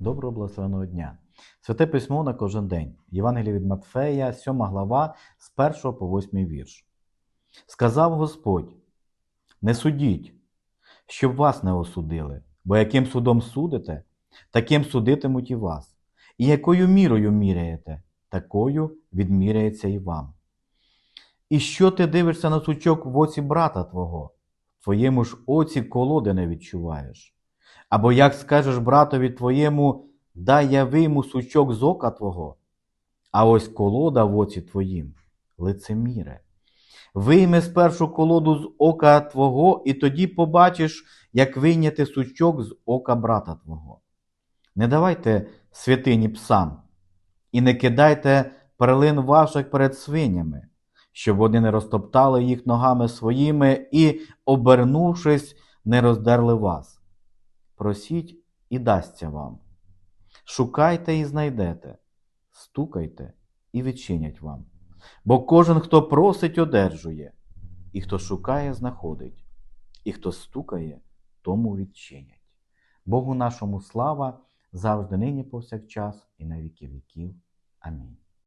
Доброго благословеного дня. Святе письмо на кожен день. Євангеліє від Матфея, 7 глава, з 1 по 8 вірш. Сказав Господь: Не судіть, щоб вас не осудили, бо яким судом судите, таким судитимуть і вас. І якою мірою міряєте, такою відміряється і вам. І що ти дивишся на сучок в оці брата твого, в твоєму ж оці колоди не відчуваєш? Або як скажеш братові твоєму, дай я вийму сучок з ока твого, а ось колода в оці твоїм, лицеміре. Вийми спершу колоду з ока твого, і тоді побачиш, як вийняти сучок з ока брата твого. Не давайте святині псам, і не кидайте перлин ваших перед свинями, щоб вони не розтоптали їх ногами своїми і, обернувшись, не роздерли вас. Просіть і дасться вам. Шукайте і знайдете, стукайте і відчинять вам. Бо кожен, хто просить, одержує, і хто шукає, знаходить, і хто стукає, тому відчинять. Богу нашому слава завжди нині повсякчас і на віки віків. Амінь.